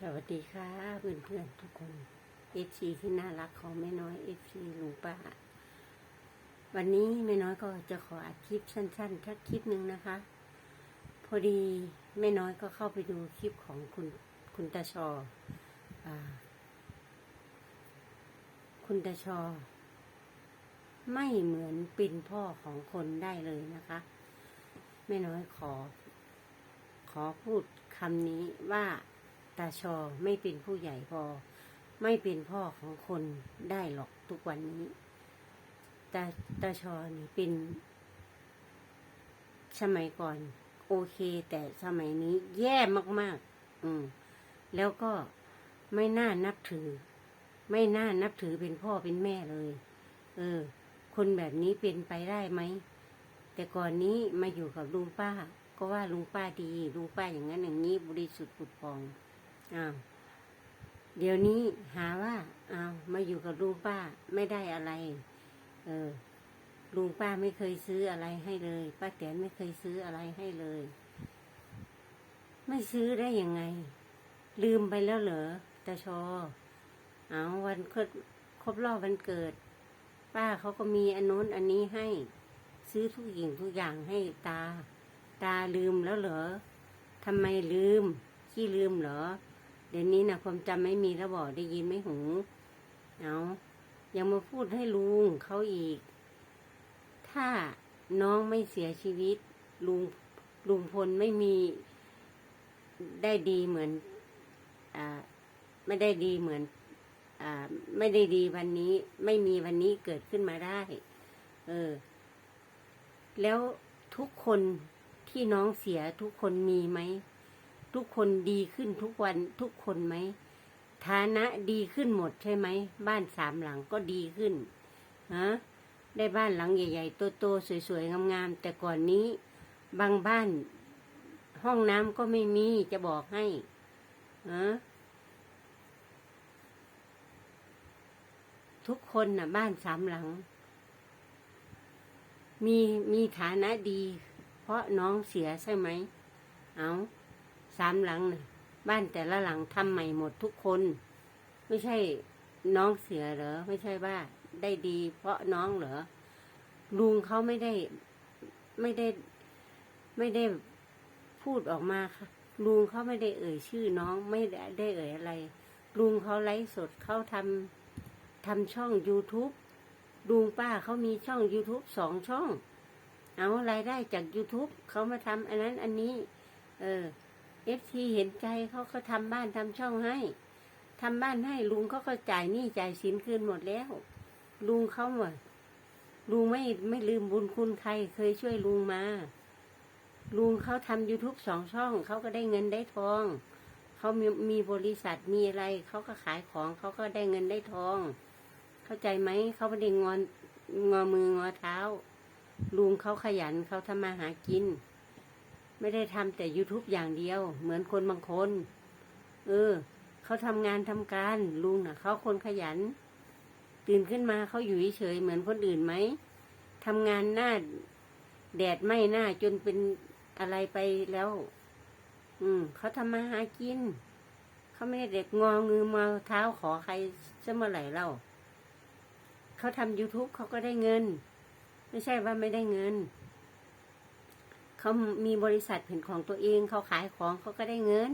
สวัสดีค่ะเพื่อนเพื่อนทุกคนเอฟซีที่น่ารักของแม่น้อยเอฟซีลุงป้า วันนี้แม่น้อยก็จะขออัดคลิปสั้นๆสักคลิปหนึ่งนะคะ พอดีแม่น้อยก็เข้าไปดูคลิปของคุณคุณตาชออคุณตาชอ ไม่เหมือนเป็นพ่อของคนได้เลยนะคะแม่น้อยขอ ขอพูดคำนี้ว่า ตาชอไม่เป็นผู้ใหญ่พอ ไม่เป็นพ่อของคนได้หรอกทุกวันนี้ตาตาชอนี่เป็น สมัยก่อน โอเค แต่สมัยนี้แย่มาก ๆ อืม แล้วก็ไม่น่านับถือ ไม่น่านับถือเป็นพ่อเป็นแม่เลย เออ คนแบบนี้เป็นไปได้ไหม แต่ก่อนนี้มาอยู่กับลุงป้า ก็ว่าลุงป้าดีลุงป้าอย่างนั้นอย่างนี้บริสุทธิ์ผุดพอง อ้าวเดี๋ยวนี้หาว่าอ้าวมาอยู่กับลุงป้าไม่ได้อะไร เออลุงป้าไม่เคยซื้ออะไรให้เลย ป้าแตนไม่เคยซื้ออะไรให้เลย ไม่ซื้อได้ยังไง ลืมไปแล้วเหรอตาชอ เอาวันครบครบรอบวันเกิด ป้าเขาก็มีอันโน้นอันนี้ให้ ซื้อทุกอย่างทุกอย่างให้ตา ตาลืมแล้วเหรอทำไมลืมขี้ลืมเหรอ ดี๋ยวนี้นะความจำไม่มีแล้วบอกได้ยินไม่หู เอายังมาพูดให้ลุงเขาอีก ถ้าน้องไม่เสียชีวิต ลุงลุงพลไม่มีได้ดีเหมือนอไม่ได้ดีเหมือนอไม่ได้ดีวันนี้ ไม่มีวันนี้เกิดขึ้นมาได้ เออ แล้วทุกคนที่น้องเสียทุกคนมีไหม ทุกคนดีขึ้นทุกวันทุกคนไหมฐานะดีขึ้นหมดใช่ไหม บ้านสามหลังก็ดีขึ้นฮะได้บ้านหลังใหญ่ๆโตๆสวยๆงามๆแต่ก่อนนี้ บางบ้านห้องน้ำก็ไม่มีจะบอกให้ฮะทุกคนน่ะ บ้านสามหลัง มีมีฐานะดี เพราะน้องเสียใช่ไหม เอา สามหลังนะบ้านแต่ละหลังทำใหม่หมดทุกคน ไม่ใช่น้องเสียเหรอ ไม่ใช่ว่าได้ดีเพราะน้องเหรอ ลุงเขาไม่ได้ไม่ได้ไม่ได้พูดออกมาค่ะ ลุงเขาไม่ได้เอ่ยชื่อน้องไม่ได้ได้เอ่ยอะไร ลุงเขาไลฟ์สดเขาทำทำช่อง YouTube ลุงป้าเขามีช่อง YouTube สองช่อง เอารายได้จาก YouTube เขามาทำอันนั้นอันนี้ เออ เอฟทีเห็นใจเขาก็ทำบ้านทำช่องให้ทำบ้านให้ลุงเขาก็จ่ายหนี้จ่ายสินคืนหมดแล้ว ลุงเขาหมดลุงไม่ไม่ลืมบุญคุณใครเคยช่วยลุงมา ลุงเขาทำ YouTube สองช่อง เขาก็ได้เงินได้ทอง เขามีมีบริษัทมีอะไร เขาก็ขายของเขาก็ได้เงินได้ทอง เข้าใจไหม เขาไม่ได้งอนงอมืองอเท้า ลุงเขาขยันเขาทำมาหากิน ไม่ได้ทำแต่ YouTube อย่างเดียว เหมือนคนบางคน เออ เขาทำงานทำการ ลุงน่ะ เขาคนขยัน ตื่นขึ้นมาเขาอยู่เฉยเหมือนคนอื่นไหมทำงานหน้า แดดไหม้หน้าจนเป็นอะไรไปแล้ว อืม เขาทำมาหากิน เขาไม่ได้เด็กงอมือมาเท้าขอใครจะเมื่อไหร่เล่า เขาทำ YouTube เขาก็ได้เงิน ไม่ใช่ว่าไม่ได้เงิน เขามีบริษัทเป็นของตัวเองเขาขายของเขาก็ได้เงิน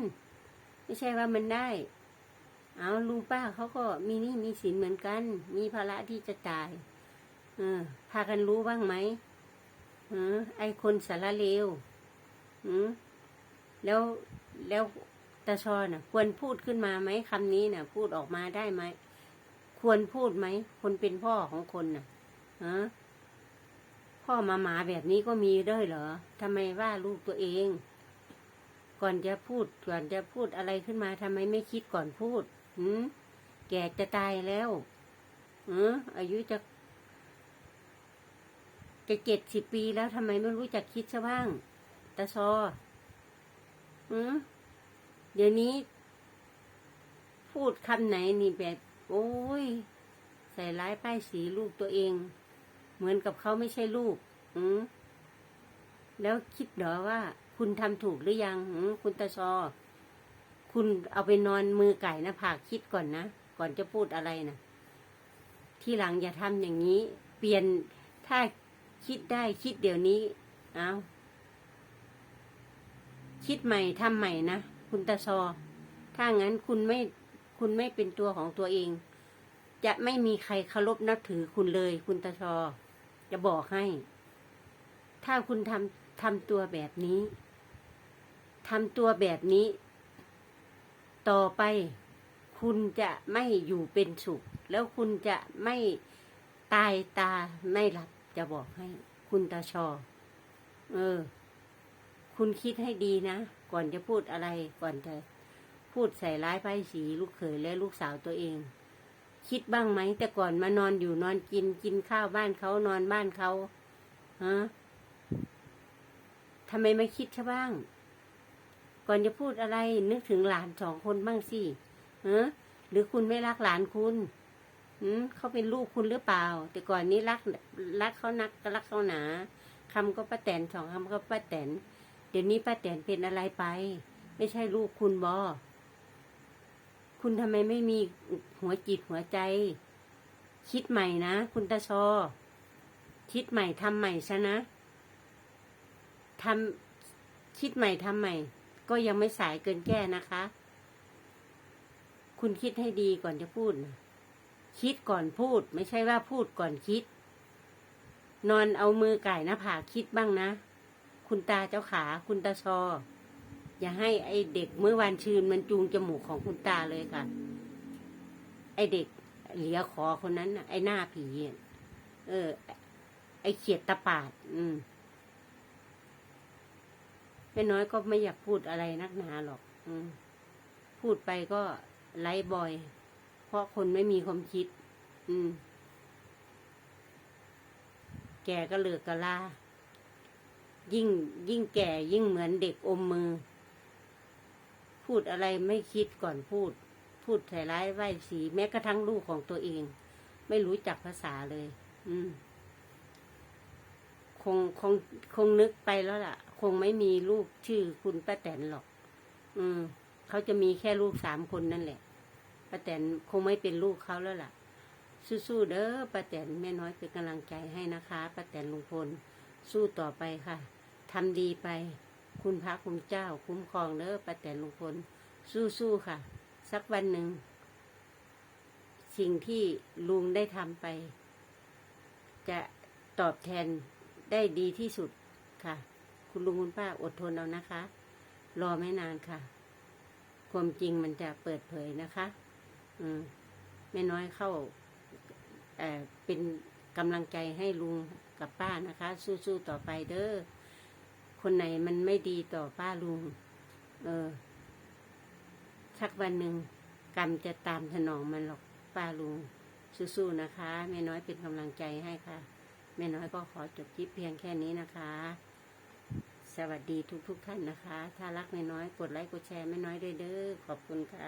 ไม่ใช่ว่ามันได้ เอาลุงป้าเขาก็มีนี้มีสินเหมือนกัน มีภาระที่จะจ่ายเออพากันรู้บ้างไหมเออไอคนสารเลวอืมแล้วแล้วตาชอน่ะ ควรพูดขึ้นมาไหมคำนี้น่ะ พูดออกมาได้ไหม ควรพูดไหม คนเป็นพ่อของคนน่ะฮะ พ่อมาหมาแบบนี้ก็มีด้วยเหรอทำไมว่าลูกตัวเอง ก่อนจะพูดก่อนจะพูดอะไรขึ้นมาทำไมไม่คิดก่อนพูดหืมแก่จะตายแล้วเอออายุจะ จะเจ็ดสิบปีแล้วทำไมไม่รู้จักคิดซะบ้างตาซออืมเดี๋ยวนี้ พูดคำไหนนี่แบบ โอ้ย ใส่ร้ายป้ายสีลูกตัวเอง เหมือนกับเขาไม่ใช่ลูกอืมแล้วคิดเหรอว่า คุณทำถูกหรือยังอืคุณตาชอ คุณเอาไปนอนมือไก่นะผากคิดก่อนนะ ก่อนจะพูดอะไรนะที่หลังอย่าทำอย่างนี้ เปลี่ยนถ้าคิดได้คิดเดี๋ยวนี้เอาคิดใหม่ทำใหม่นะคุณตาซอถ้างั้นคุณไม่คุณไม่เป็นตัวของตัวเอง จะไม่มีใครเคารพนับถือคุณเลย คุณตาชอ จะบอกให้ ถ้าคุณทำทำตัวแบบนี้ทำตัวแบบนี้ ต่อไป คุณจะไม่อยู่เป็นสุข แล้วคุณจะไม่ตายตาไม่หลับจะบอกให้ คุณตาชอ เออ คุณคิดให้ดีนะ ก่อนจะพูดอะไรก่อนจะพูดใส่ร้ายป้ายสีลูกเขยและลูกสาวตัวเอง คิดบ้างไหม แต่ก่อนมานอนอยู่นอนกินกินข้าวบ้านเขานอนบ้านเขาฮะทำไมไม่คิดซะบ้าง ก่อนจะพูดอะไรนึกถึงหลานสองคนบ้างสิฮะหรือคุณไม่รักหลานคุณหืมเขาเป็นลูกคุณหรือเปล่า แต่ก่อนนี้รักรักเขานักรักเขาหนาคำก็ป้าแตนสองคำก็ป้าแตนเดี๋ยวนี้ป้าแตนเป็นอะไรไป ไม่ใช่ลูกคุณบอ คุณทำไมไม่มีหัวจิตหัวใจ คิดใหม่นะ คุณตาชอ คิดใหม่ทำใหม่ซะนะทำคิดใหม่ทำใหม่ ก็ยังไม่สายเกินแก้นะคะ คุณคิดให้ดีก่อนจะพูดนะคิดก่อนพูด ไม่ใช่ว่าพูดก่อนคิด นอนเอามือไก่หน้าผากคิดบ้างนะ คุณตาเจ้าขา คุณตาชอ อย่าให้ไอเด็กเมื่อวานชื่นมันจูงจมูกของคุณตาเลยค่ะ ไอเด็กเหลียขอคนนั้นน่ะไอหน้าผีเออ ไอเขียดตะปาด อืมแม่น้อยก็ไม่อยากพูดอะไรนักหนาหรอก อืมพูดไปก็ไร้บอย เพราะคนไม่มีความคิด อืม แกก็เหลือกกะลา ยิ่งยิ่งแก่ยิ่งเหมือนเด็กอมมือ พูดอะไรไม่คิดก่อนพูด พูดใส่ร้ายไหว้สีแม้กระทั่งลูกของตัวเอง ไม่รู้จักภาษาเลย อืม คงคงคงนึกไปแล้วล่ะ คงไม่มีลูกชื่อคุณป้าแตนหรอก อืมเขาจะมีแค่ลูกสามคนนั่นแหละป้าแตนคงไม่เป็นลูกเขาแล้วล่ะ สู้ๆเด้อป้าแตนแม่น้อยเป็นกำลังใจให้นะคะป้าแตนลุงพล สู้ต่อไปค่ะทำดีไป คุณพระคุณเจ้า คุ้มครองเด้อป้าแตนลุงพลสู้ๆค่ะ สักวันหนึ่ง สิ่งที่ลุงได้ทำไป จะตอบแทนได้ดีที่สุดค่ะ คุณลุงคุณป้าอดทนเอานะคะ รอไม่นานค่ะ ความจริงมันจะเปิดเผยนะคะ อืมแม่น้อยเข้าเอ่อเป็นกำลังใจให้ลุงกับป้านะคะ สู้ๆต่อไปเด้อ คนไหนมันไม่ดีต่อป้าลุง เออ สักวันหนึ่งกรรมจะตามสนองมันหรอกป้าลุงสู้ๆนะคะแม่น้อยเป็นกำลังใจให้ค่ะแม่น้อยก็ขอจบคลิปเพียงแค่นี้นะคะ สวัสดีทุกๆทท่านนะคะ ถ้ารักแม่น้อยกดไลค์กดแชร์แม่น้อยด้วยเด้อขอบคุณค่ะ